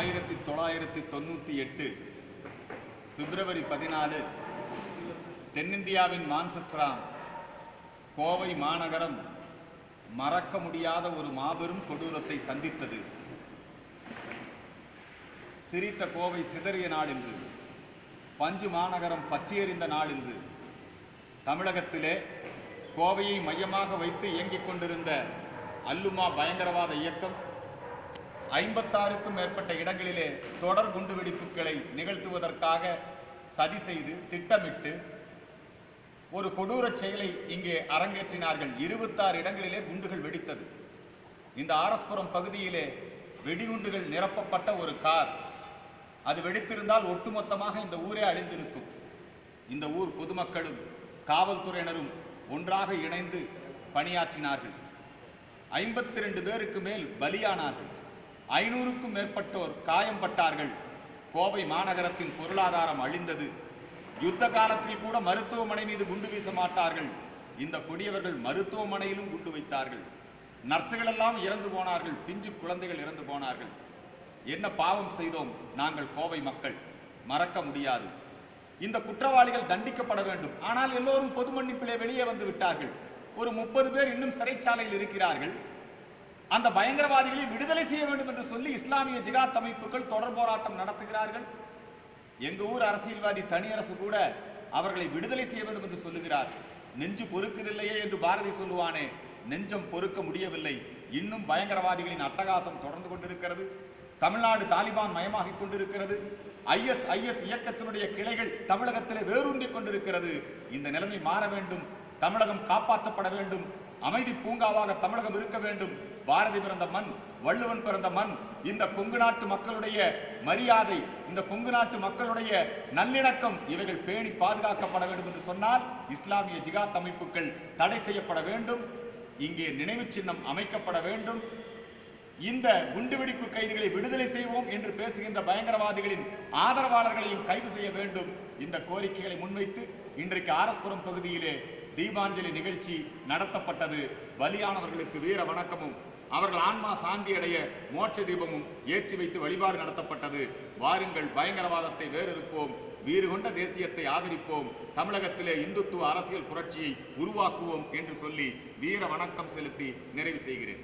ஆயிரத்தி தொள்ளாயிரத்தி தொண்ணூற்றி எட்டு பிப்ரவரி பதினாலு தென்னிந்தியாவின் மான்செஸ்டராம் கோவை மாநகரம் மறக்க முடியாத ஒரு மாபெரும் கொடூரத்தை சந்தித்தது. சிரித்த கோவை சிதறிய நாளென்று பஞ்சு மாநகரம் பற்றியெறிந்த நாளென்று தமிழகத்திலே கோவையை மையமாக வைத்து இயங்கிக் கொண்டிருந்த அல்லுமா பயங்கரவாத இயக்கம் ஐம்பத்தாறுக்கும் மேற்பட்ட இடங்களிலே தொடர் குண்டுவெடிப்புகளை நிகழ்த்துவதற்காக சதி செய்து திட்டமிட்டு ஒரு கொடூர செயலை இங்கே அரங்கேற்றினார்கள். இருபத்தாறு இடங்களிலே குண்டுகள் வெடித்தது. இந்த ஆரஸ்புரம் பகுதியிலே வெடிகுண்டுகள் நிரப்பப்பட்ட ஒரு கார். அது வெடித்திருந்தால் ஒட்டுமொத்தமாக இந்த ஊரே அழிந்திருக்கும். இந்த ஊர் பொதுமக்களும் காவல்துறையினரும் ஒன்றாக இணைந்து பணியாற்றினார்கள். ஐம்பத்தி ரெண்டு பேருக்கு மேல் பலியானார்கள். ஐநூறுக்கும் மேற்பட்டோர் காயம்பட்டார்கள். கோவை மாநகரத்தின் பொருளாதாரம் அழிந்தது. யுத்த காலத்தில் கூட மருத்துவமனை மீது குண்டு வீச மாட்டார்கள். இந்த கொடியவர்கள் மருத்துவமனையிலும் குண்டு வைத்தார்கள். நர்சுகள் எல்லாம் இறந்து போனார்கள். பிஞ்சு குழந்தைகள் இறந்து போனார்கள். என்ன பாவம் செய்தோம் நாங்கள் கோவை மக்கள். மறக்க முடியாது. இந்த குற்றவாளிகள் தண்டிக்கப்பட வேண்டும். ஆனால் எல்லோரும் பொது மன்னிப்பிலே வெளியே வந்து விட்டார்கள். ஒரு முப்பது பேர் இன்னும் சிறைச்சாலையில் இருக்கிறார்கள். அந்த பயங்கரவாதிகளை விடுதலை செய்ய வேண்டும் என்று சொல்லி இஸ்லாமிய ஜிகாத் அமைப்புகள் தொடர் போராட்டம் நடத்துகிறார்கள். எங்க ஊர் அரசியல்வாதி தனியரசு கூட அவர்களை விடுதலை செய்ய வேண்டும் என்று சொல்லுகிறார். நெஞ்சு பொறுக்குதில்லையே என்று பாரதி சொல்லுவானே நெஞ்சம் பொறுக்க முடியவில்லை. இன்னும் பயங்கரவாதிகளின் அட்டகாசம் தொடர்ந்து கொண்டிருக்கிறது. தமிழ்நாடு தாலிபான் மயமாகிக் கொண்டிருக்கிறது. ஐஎஸ் ஐஎஸ் இயக்கத்தினுடைய கிளைகள் தமிழகத்திலே வேரூந்திக் கொண்டிருக்கிறது. இந்த நிலைமை மாற வேண்டும். தமிழகம் காப்பாற்றப்பட வேண்டும். அமைதி பூங்காவாக தமிழகம் இருக்க வேண்டும். பாரதி பிறந்த மண் வள்ளுவன் பிறந்த மண் இந்த கொங்கு நாட்டு மக்களுடைய மரியாதை இந்த கொங்கு நாட்டு மக்களுடைய நல்லிணக்கம் இவைகள் பேணி பாதுகாக்கப்பட வேண்டும் என்று சொன்னால் இஸ்லாமிய ஜிகாத் அமைப்புகள் தடை செய்யப்பட வேண்டும். இங்கே நினைவு சின்னம் அமைக்கப்பட வேண்டும். இந்த குண்டுவெடிப்பு கைதிகளை விடுதலை செய்வோம் என்று பேசுகின்ற பயங்கரவாதிகளின் ஆதரவாளர்களையும் கைது செய்ய வேண்டும். இந்த கோரிக்கைகளை முன்வைத்து இன்றைக்கு ஆரஸ்புரம் பகுதியிலே தீபாஞ்சலி நிகழ்ச்சி நடத்தப்பட்டது. பலியானவர்களுக்கு வீர வணக்கமும் அவர்கள் ஆன்மா சாந்தி அடைய மோட்ச தீபமும் ஏற்றி வைத்து வழிபாடு நடத்தப்பட்டது. வாருங்கள் பயங்கரவாதத்தை வேறறுப்போம் வீறு கொண்ட தேசியத்தை ஆதரிப்போம் தமிழகத்திலே இந்துத்துவ அரசியல் புரட்சியை உருவாக்குவோம் என்று சொல்லி வீர வணக்கம் செலுத்தி நிறைவு செய்கிறேன்.